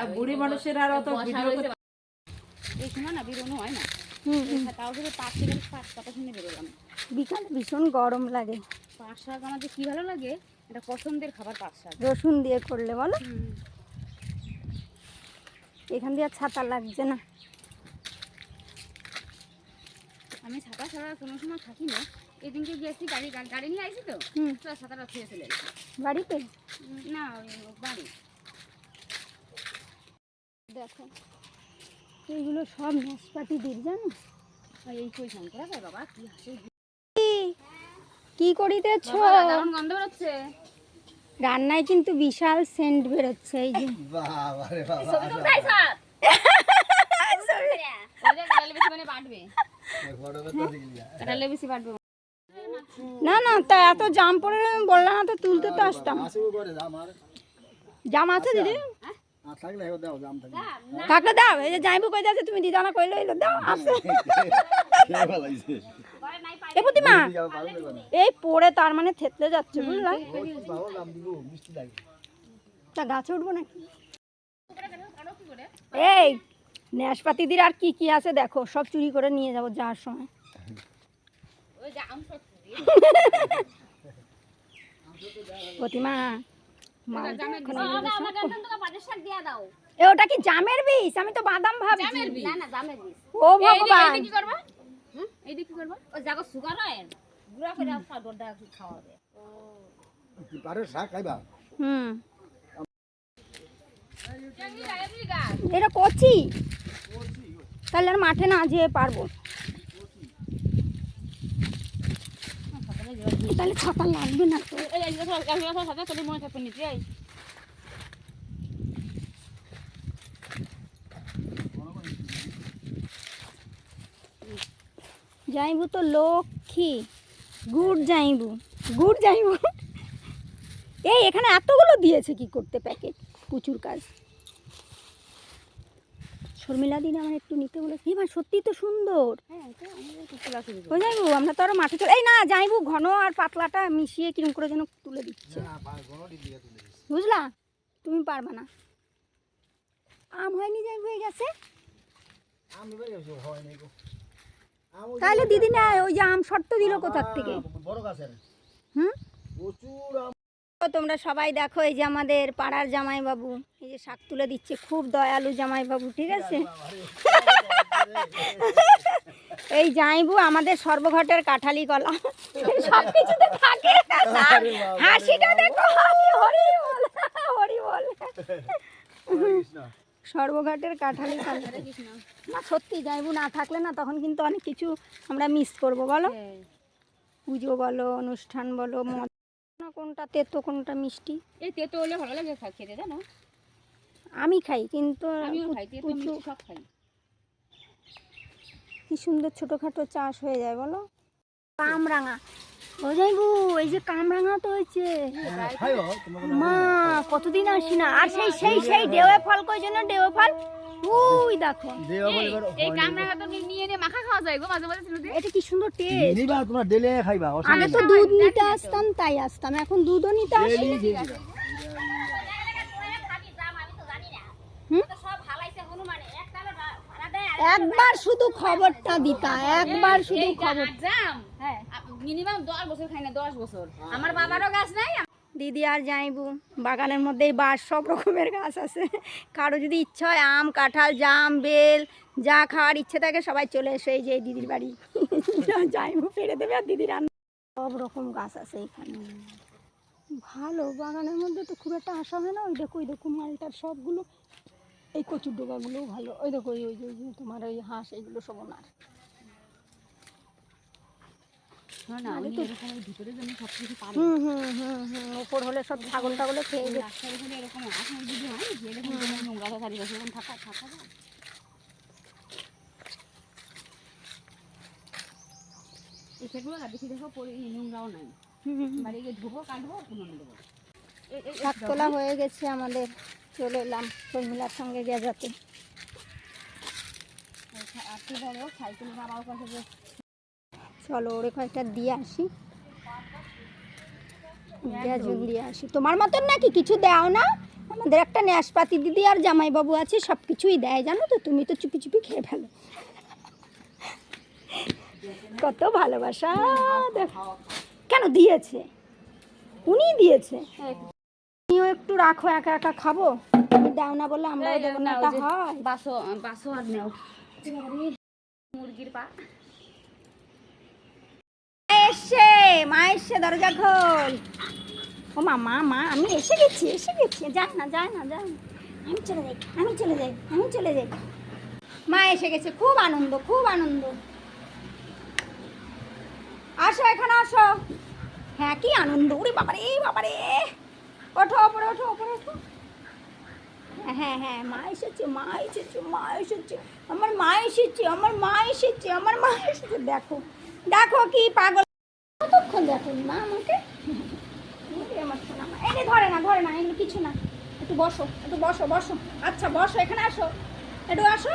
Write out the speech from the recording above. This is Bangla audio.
আর বুড়ি মানুষের আর অত ভিডিও করতে এই সময় না বেরোনো হয় না। হুম হুম। তাও যদি পাঁচ থেকে পাঁচ কথা শুনে বেরোলাম। বিকালে ভীষণ গরম লাগে। পাঁচ শাক আমার যে কী ভালো লাগে? এটা পছন্দের খাবার পাঁচ শাক। রসুন দিয়ে করলে বলো। এখান দিয়ে আর ছাতা লাগছে না। আমি ছাতা ছাড়া কোনো সময় থাকি না এদিনকে গিয়েছি গাড়ি গাড়ি নিয়ে আসি তো হুম। তো ছাতাটা খেয়ে চলে বাড়িতে? না বাড়ি। দেখো এইগুলো সব নাশপাতি দির জানো? এই কই শঙ্করা বাবা কি হাসি। কি? করিতেছ? বাবা, গন্ধ বেরোচ্ছে। রান্নায় কিন্তু বিশাল সেন্ট বেরোচ্ছে এই যে। বাবা ছবি তো তাই স্যার কাটালে বেশি মানে বাটবে ফটো করতে দিলি কাটালে বেশি বাটবে না না, তা এত জাম পরে বললাম না তো তুলতে তো আসতাম। জাম আছে দিদি? থাকলে দাও দাও এই যে যাইবো কই যাচ্ছে তুমি দিদানা কইলো এলো দাও, আছে। এ প্রতিমা, এই পড়ে তার মানে থেতলে যাচ্ছে, বুঝলা? তা গাছে উঠবো নাকি? এই নাশপাতিদের আর কি কি আছে দেখো, সব চুরি করে নিয়ে যাব যাওয়ার সময়। প্রতিমা ওটা কি জামের বীজ? আমি তো বাদাম ভাবছি। না না জামের বীজ। ও ভগবান। কি করবা। হুম? এই কি করবা। ও জাগো সুগার গুড়া করে ফাগর দা খাওয়াবে কি পারো শাক খাইবা? হুম। জাঙ্গি লাগে তুই গাছ এটা কচি। তাহলে আর মাঠে না যেয়ে পারব। তাহলে ছাতা লাগবে না তো। মনে থাকবে যাইবু তো লক্ষ্মী গুড় যাইবু গুড় যাইবু। এই এখানে এতগুলো দিয়েছে কি করতে প্যাকেট প্রচুর কাজ। শর্মিলা দিন আমার একটু নিতে বলেছে। এবার সত্যি তো সুন্দর। হ্যাঁ এটা আমাদের তো তোলা শুরু ও যাইবু আমরা তো আরও মাঠে চলে এই না যাইবু ঘন আর পাতলাটা মিশিয়ে কিরম করে যেন তুলে দিচ্ছে। না পারব দিয়ে তুলে দিস বুঝলা? তুমি পারবে না। আম হয়নি যাইবু হয়ে গেছে। আমি বেরিয়ে এসো হয় নাই গো। আম ওই তাহলে দিদি না ওই যে আম শর্ত দিল কোথার থেকে? বড় গাছের। হুম? প্রচুর তোমরা সবাই দেখো এই যে আমাদের পাড়ার জামাইবাবু এই যে শাক তুলে দিচ্ছে খুব দয়ালু জামাইবাবু ঠিক আছে? এই জামাইবু আমাদের সর্বঘটের কাঠালি কলা। সব কিছুতে থাকে হাসিটা দেখো হরি বল হরি বল। সর্বঘাটের কাঠালি কলা। না সত্যি জামাইবু না থাকলে না তখন কিন্তু অনেক কিছু আমরা মিস করব বলো? পুজো বলো অনুষ্ঠান বলো কোনটা তেতো কোনটা মিষ্টি? এই তেতো হলে ভালো লাগে খেতে জানো? আমি খাই কিন্তু সব খাই। কি সুন্দর ছোটোখাটো চাষ হয়ে যায় বলো? কামরাঙা। ও যাইবু এই যে কামরাঙা তো হয়েছে। মা কতদিন আসি না। আর সেই সেই সেই ডেওয়ে ফল কই জন্য ডেওয়ে ফল উই দেখো। এই তো নিয়ে নিয়ে মাখা খাওয়া যায় গো মাঝে মাঝে ছিল এটা কি সুন্দর টেস্ট নিবা তোমরা ডেলে খাইবা আগে তো দুধ নিতে আসতাম তাই আসতাম। এখন দুধও নিতে আসি। হুম? একবার শুধু খবরটা দিতা একবার শুধু খবর জাম। হ্যাঁ। মিনিমাম দশ বছর খাই না দশ বছর। আমার বাবারও গাছ নাই দিদি আর যাইবু বাগানের মধ্যেই বাস, সব রকমের গাছ আছে। কারও যদি ইচ্ছা হয়, আম, কাঁঠাল, জাম, বেল, যা খাওয়ার ইচ্ছে থাকে, সবাই চলে এসে এই যে দিদির বাড়ি। যাইবু ফেলে দেবে আর দিদি রান্না সব রকম গাছ আছে এখানে। ভালো, বাগানের মধ্যে তো খুব একটা আসা হয় না। ওই দেখো ওই দেখো মালটার সবগুলো। এই কচুর ডোকাগুলোও ভালো। ওই দেখো, ওই ওই যে তোমার ওই হাঁস এইগুলো সব ওনার না আমি এরকম ওই ভিতরে জন্য সব কিছু পারি হুম হুম হুম হুম ওপর হলে সব ছাগল টাগলে খেয়ে এরকম নোংরা থাকি বসে এরকম থাকা থাকা যায়। না বেশি দেখো নোংরাও নাই। বাড়ি গিয়ে ধুবো কাটবো দেবো হয়ে গেছে আমাদের চলে এলাম শর্মিলার সঙ্গে গেজাতে। আর কি বলো? সাইকেল বাবার কাছে চলো ওরে কয়েকটা দিয়ে আসি। দিয়ে আসি তোমার মতন নাকি কিছু দাও না? আমাদের একটা ন্যাসপাতি দিদি আর জামাইবাবু আছে সব কিছুই দেয় জানো তো? তুমি তো চুপি চুপি খেয়ে ফেলো। কত ভালোবাসা দেখো। কেন দিয়েছে? উনি দিয়েছে? তুমিও একটু রাখো একা একা খাব। তুমি দাও না বলে আমরাও দেবো না হয়। বাসো বাসো আর নেও। মুরগির পা। এসে, মা এসে দরজা খোল। ও মা মা মা, আমি এসে গেছি এসে গেছি। যান না যান না, যান আমি চলে যাই, আমি চলে যাই, আমি চলে যাই। মা এসে গেছে, খুব আনন্দ খুব আনন্দ। আসো, এখানে আসো। হ্যাঁ কি আনন্দ, ওরে বাবারে বাবারে। ওঠো, ওপরে ওঠো ওপরে ওঠো। হ্যাঁ হ্যাঁ মা এসেছে মা এসেছে মা এসেছে। আমার মা এসেছে, আমার মা এসেছে, আমার মা এসেছে। দেখো দেখো কি পাগল। কতক্ষণ দেখো মা আমাকে? আমার সোনা মা। ধরে না ধরে না, এগুলো কিছু না। একটু বসো একটু বসো বসো। আচ্ছা বসো, এখানে আসো। একটু আসো।